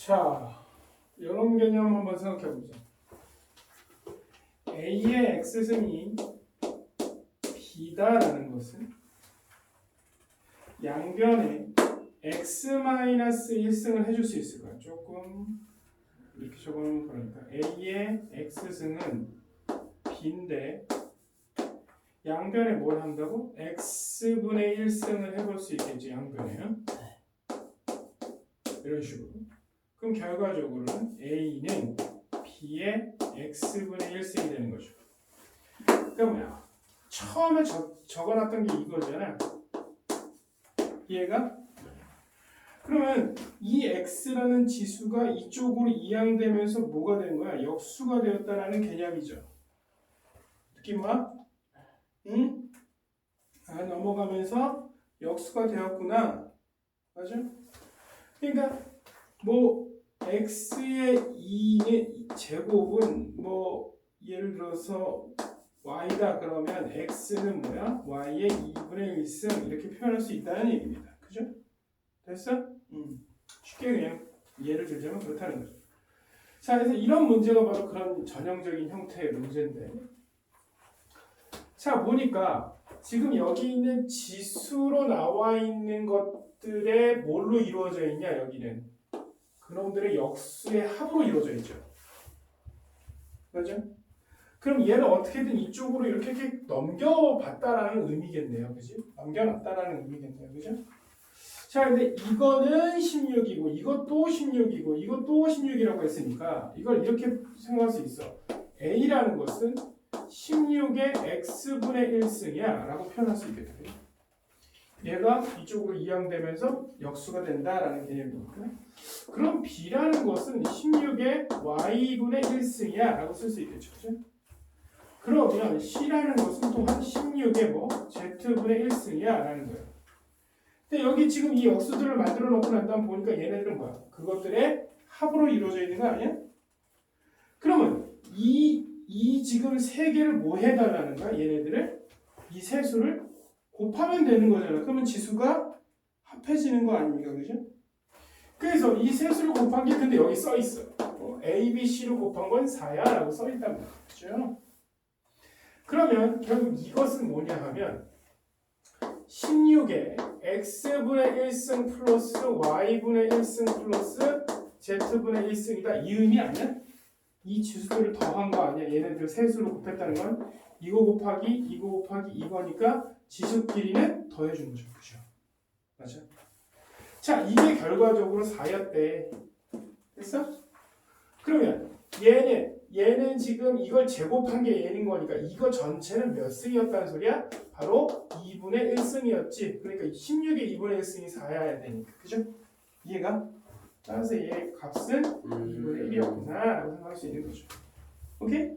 자, 이런 개념 한번 생각해 보자. A의 x승이 B다라는 것은 양변에 x-1승을 해줄 수 있을까요? 조금 이렇게 적으면 그러니까 A의 x승은 B인데 양변에 뭘 한다고? x분의 1승을 해볼 수 있겠지 양변에요 이런 식으로 그럼 결과적으로는 A는 B의 x분의 1승이 되는 거죠 그러니까 뭐야 처음에 적, 적어놨던 게 이거잖아 이해가? 그러면 이 x라는 지수가 이쪽으로 이양되면서 뭐가 된 거야? 역수가 되었다라는 개념이죠 느낌 와? 응? 아 넘어가면서 역수가 되었구나 맞아? 그러니까 뭐 x의 2의 제곱은 뭐 예를 들어서 y다 그러면 x는 뭐야? y의 2분의 1승 이렇게 표현할 수 있다는 얘기입니다. 그죠? 됐어? 음. 쉽게 그냥 예를 들자면 그렇다는 거죠. 자, 그래서 이런 문제가 바로 그런 전형적인 형태의 문제인데 자, 보니까 지금 여기 있는 지수로 나와 있는 것들의 뭘로 이루어져 있냐, 여기는. 그놈들의 역수의 합으로 이루어져 있죠. 맞죠? 그럼 얘를 어떻게든 이쪽으로 이렇게, 이렇게 넘겨봤다라는 의미겠네요. 그지? 넘겨놨다라는 의미겠네요. 그죠? 자, 근데 이거는 16이고, 이것도 16이고, 이것도 16이라고 했으니까, 이걸 이렇게 생각할 수 있어. A라는 것은 16의 x분의 1승이야 라고 표현할 수 있겠다. 얘가 이쪽으로 이양되면서 역수가 된다라는 개념이니까. 그럼 B라는 것은 16의 y분의 1승이야 라고 쓸 수 있겠죠. 그죠? 그러면 C라는 것은 또한 16의 뭐 z분의 1승이야 라는 거예요. 근데 여기 지금 이 역수들을 만들어 놓고 난 다음 보니까 얘네들은 뭐야? 그것들의 합으로 이루어져 있는 거 아니야? 그러면 이, 이 지금 세 개를 뭐 해달라는 거야? 얘네들을 이 세 수를 곱하면 되는 거잖아. 그러면 지수가 합해지는 거 아닙니까? 그죠? 그래서 이세 수를 곱한 게 근데 여기 써 있어. 어, A, B, C로 곱한 건 4야 라고 써 있단 말이죠. 그러면 결국 이것은 뭐냐 하면 16의 x분의 1승 플러스 y분의 1승 플러스 z분의 1승이다 이 의미 아니야? 이 지수들을 더한 거 아니야? 얘네들 세수로 곱했다는 건 이거 곱하기 이거 곱하기 이거니까 지수끼리는 더해준 거죠 그죠? 맞아? 자 이게 결과적으로 4였대 됐어? 그러면 얘는 얘는 지금 이걸 제곱한 게 얘는 거니까 이거 전체는 몇 승이었다는 소리야? 바로 2분의 1승이었지. 그러니까 16의 2분의 1승이 4여야 되니까. 그죠? 이해가? 따라서 얘의 값은 2분의 1이었구나 라고 생각할 수 있는 거죠. 오케이?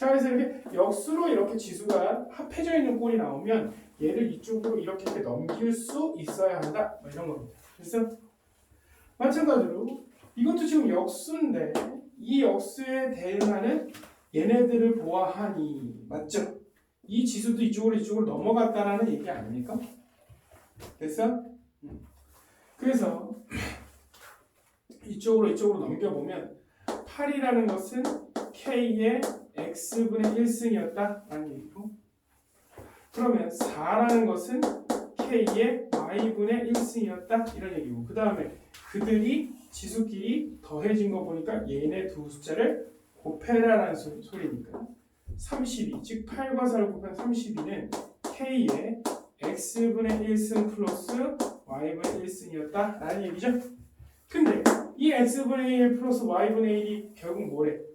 음. 자 그래서 이렇게 역수로 이렇게 지수가 합해져 있는 꼴이 나오면 얘를 이쪽으로 이렇게, 이렇게 넘길 수 있어야 한다. 뭐 이런 겁니다. 그래서 마찬가지로 이것도 지금 역수인데 이 역수에 대응하는 얘네들을 보아하니 맞죠? 이 지수도 이쪽으로 이쪽으로 넘어갔다라는 얘기 아닙니까? 됐어? 음. 그래서 이쪽으로 이쪽으로 넘겨보면 8이라는 것은 K의 X분의 1승이었다 라는 얘기고. 그러면 4라는 것은 K의 Y분의 1승이었다? 이런 얘기고. 그 다음에 그들이 지수끼리 더해진 거 보니까 얘네 두 숫자를 곱해라라는 소, 소리니까. 32, 즉 8과 4를 곱한 32는 K의 X분의 1승 플러스 Y분의 1승이었다 라는 얘기죠. 근데 이 X분의 1 플러스 Y분의 1이 결국 뭐래?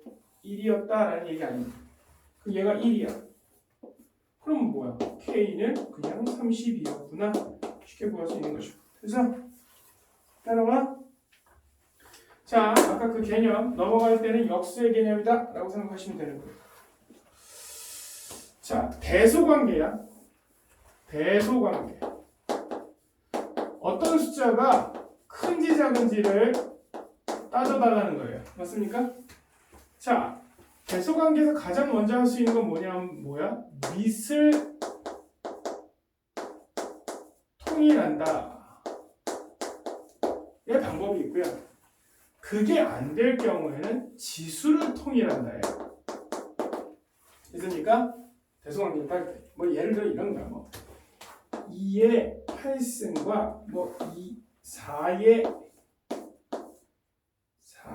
1이었다라는 얘기 아닙니까? 그럼 얘가 1이야. 그럼 뭐야? K는 그냥 32였구나. 쉽게 구할 수 있는 거죠. 그래서 따라와. 자, 아까 그 개념 넘어갈 때는 역수의 개념이다 라고 생각하시면 되는 거예요. 자, 대소관계야. 대소관계. 어떤 숫자가 큰지 작은지를 따져달라는 거예요. 맞습니까? 자, 대소관계에서 가장 먼저 할 수 있는 건 뭐냐면 뭐야? 밑을 통일한다. 의 방법이 있고요. 그게 안 될 경우에는 지수를 통일한다예요. 있습니까? 대소관계 딸 때. 뭐 예를 들어 이런 거야. 뭐 2의 8승과 뭐 2, 4의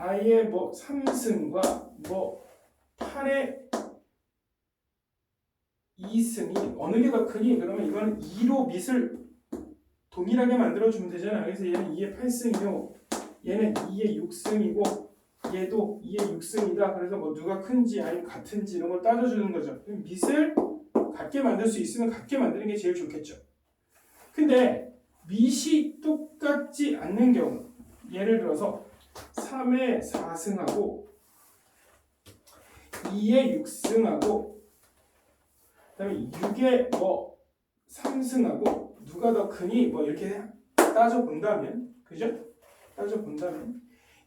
4의 뭐 3승과 뭐 8의 2승이 어느 게더 크니? 그러면 이거는 2로 밑을 동일하게 만들어주면 되잖아. 그래서 얘는 2의 8승이고 얘는 2의 6승이고 얘도 2의 6승이다. 그래서 뭐 누가 큰지 아니면 같은지 이런 걸 따져주는 거죠. 그럼 밑을 같게 만들 수 있으면 같게 만드는 게 제일 좋겠죠. 근데 밑이 똑같지 않는 경우 예를 들어서 3의 4승하고 2의 6승하고 그다음에 6의 뭐 3승하고 누가 더 크니 뭐 이렇게 따져 본다면 그죠? 따져 본다면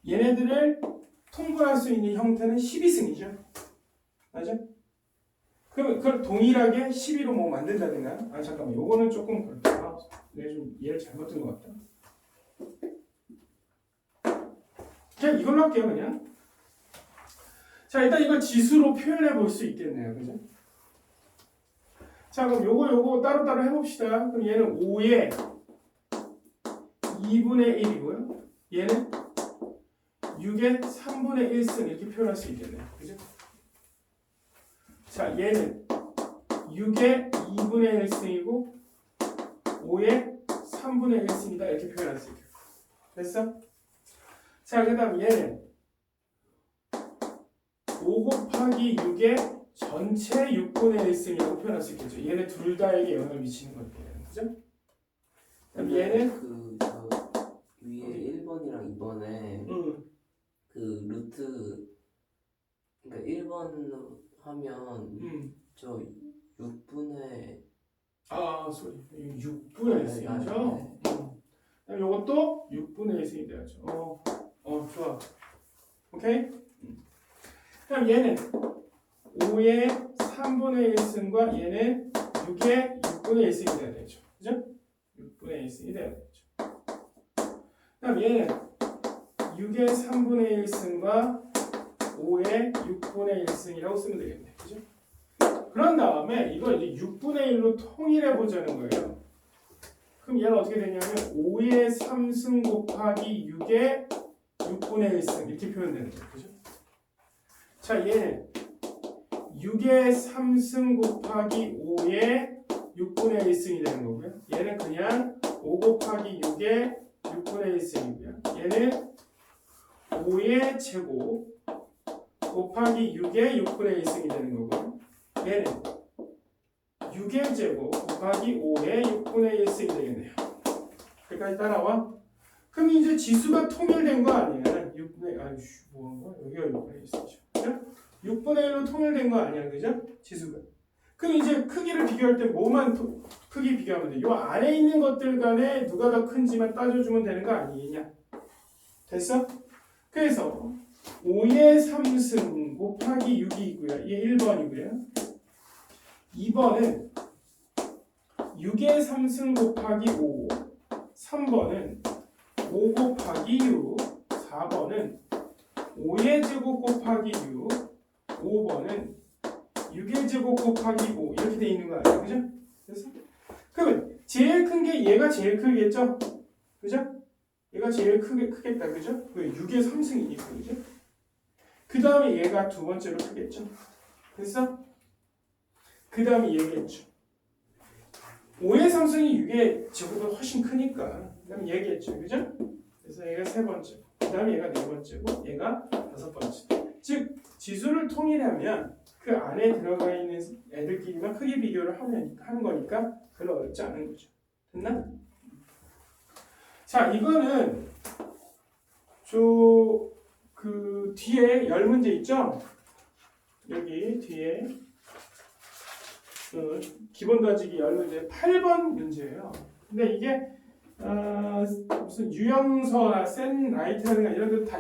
얘네들을 통과할 수 있는 형태는 12승이죠. 맞죠? 그럼 그걸 동일하게 12로 뭐 만든다든가 아 잠깐만 요거는 조금 그렇다. 내가 좀 얘를 잘못 든것 같다. 그냥 이걸로 할게요 그냥. 자 일단 이걸 지수로 표현해 볼 수 있겠네요. 그죠? 자 그럼 요거 요거 따로따로 해봅시다. 그럼 얘는 5의 2분의 1이고요. 얘는 6의 3분의 1승 이렇게 표현할 수 있겠네요. 그죠? 자 얘는 6의 2분의 1승이고 5의 3분의 1승이다 이렇게 표현할 수 있겠고 됐어? 자 그 다음 얘는 5 곱하기 6의 전체 6분의 1승이라고 표현할 수 있겠죠. 얘네 둘 다에게 영향을 미치는 건데, 그죠? 그럼 얘는 그 저 위에 1번이랑 2번에 음, 그 루트 그러니까 1번 하면 음. 저 6분의 아, 소리. 6분의 1승이죠. 음. 그럼 요것도 6분의 1승이 돼야죠. 어, 어, 좋아. 오케이? 음. 그럼 얘는 5의 3분의 1승과 얘는 6의 6분의 1승이 돼야 되죠. 그죠? 6분의 1승이 돼야 되죠. 그럼 얘는 6의 3분의 1승과 5의 6분의 1승이라고 쓰면 되겠네. 그죠? 그런 다음에 이걸 이제 6분의 1로 통일해 보자는 거예요. 그럼 얘는 어떻게 되냐면 5의 3승 곱하기 6의 6분의 1승 이렇게 표현되는 거예요. 그죠? 자, 얘는 6의 3승 곱하기 5의 6분의 1승이 되는 거고요. 얘는 그냥 5 곱하기 6의 6분의 1승이고요. 얘는 5의 제곱 곱하기 6의 6분의 1승이 되는 거고요. 얘는 6의 제곱 곱하기 5의 6분의 1승이 되겠네요. 여기까지 따라와. 그럼 이제 지수가 통일된 거 아니야? 6분의 아이씨 뭐한 거야? 여기가 6분의 1이죠. 6분의 1로 통일된 거 아니야, 그죠? 지수가. 그럼 이제 크기를 비교할 때 뭐만 토- 크기 비교하면 돼? 요 안에 있는 것들 간에 누가 더 큰지만 따져주면 되는 거 아니냐? 됐어? 그래서 5의 3승 곱하기 6이 있고요. 이게 1번이고요. 2번은 6의 3승 곱하기 5, 3번은 5 곱하기 6, 4번은 5의 제곱 곱하기 6, 5번은 6의 제곱 곱하기 5 이렇게 돼 있는 거 아니에요? 그죠? 그래서 그러면 제일 큰 게 얘가 제일 크겠죠? 그죠? 얘가 제일 크게 크겠다, 그죠? 왜 6의 3승이니까, 그죠? 그 다음에 얘가 두 번째로 크겠죠? 됐어? 그 다음에 얘겠죠. 5의 3승이 6의 제곱보다 훨씬 크니까 그럼 얘겠죠, 그죠? 그래서 얘가 세 번째, 그 다음에 얘가 네 번째고 얘가 다섯 번째. 즉 지수를 통일하면 그 안에 들어가 있는 애들끼리만 크기 비교를 하면 하는 거니까 별로 어렵지 않은 거죠. 됐나? 자, 이거는 저 그 뒤에 열 문제 있죠? 여기 뒤에 그 기본 다지기 열 문제 8번 문제예요. 근데 이게 어, 무슨 유형서나 센 라이트라든가 이런 데다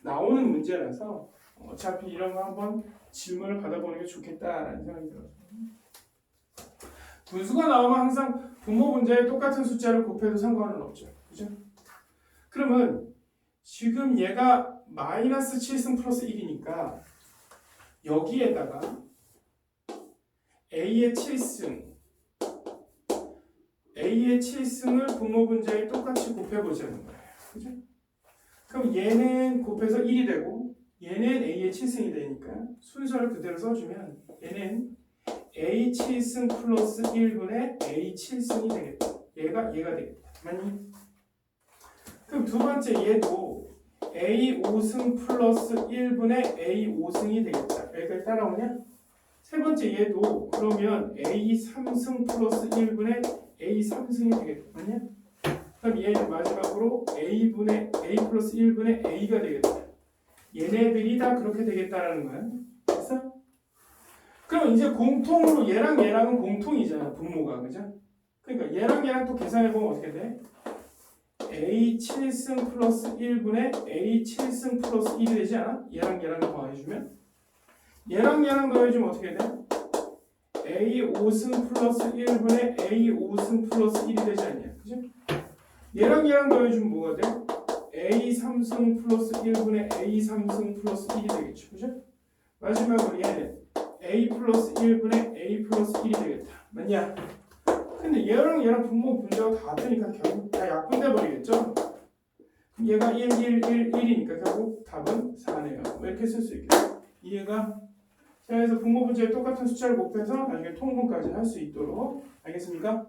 나오는 문제라서 어차피 이런 거 한번 질문을 받아보는 게 좋겠다라는 생각이 들어요. 분수가 나오면 항상 분모 문제에 똑같은 숫자를 곱해도 상관은 없죠. 그죠? 그러면 지금 얘가 마이너스 7승 플러스 1이니까 여기에다가 A의 7승 A의 7승을 분모 분자에 똑같이 곱해보자는 거예요. 그죠? 그럼 얘는 곱해서 1이 되고 얘는 A의 7승이 되니까 순서를 그대로 써주면 얘는 A 7승 플러스 1분의 A 7승이 되겠다. 얘가 얘가 되겠다. 맞니? 그럼 두 번째 얘도 A 5승 플러스 1분의 A 5승이 되겠다. 여기까지 따라오냐? 세 번째 얘도 그러면 A 3승 플러스 1분의 A 3승이 되겠다. 맞냐? 그럼 얘는 마지막으로 A분의 A 플러스 1분의 A가 되겠다. 얘네들이 다 그렇게 되겠다라는 거야. 됐어? 그럼 이제 공통으로 얘랑 얘랑은 공통이잖아. 분모가. 그죠? 그러니까 얘랑 얘랑 또 계산해보면 어떻게 돼? A 7승 플러스 1분의 A 7승 플러스 1이 되지 않아? 얘랑 얘랑 더해주면 얘랑 얘랑 더해주면 어떻게 돼? A 5승 플러스 1분의 A 5승 플러스 1이 되지 않냐? 그죠? 얘랑 얘랑 더해주면 뭐가 돼? A 3승 플러스 1분의 A 3승 플러스 1이 되겠죠. 그죠? 마지막으로 얘는 A 플러스 1분의 A 플러스 1이 되겠다. 맞냐? 근데 얘랑 얘랑 분모 분자가 다 같으니까 결국 다 약분돼 버리겠죠? 얘가 1, 1, 1, 1이니까 결국 답은 4네요. 뭐 이렇게 쓸 수 있겠죠? 이해가? 자, 그래서 분모 분자에 똑같은 숫자를 곱해서 나중에 통분까지 할 수 있도록 알겠습니까?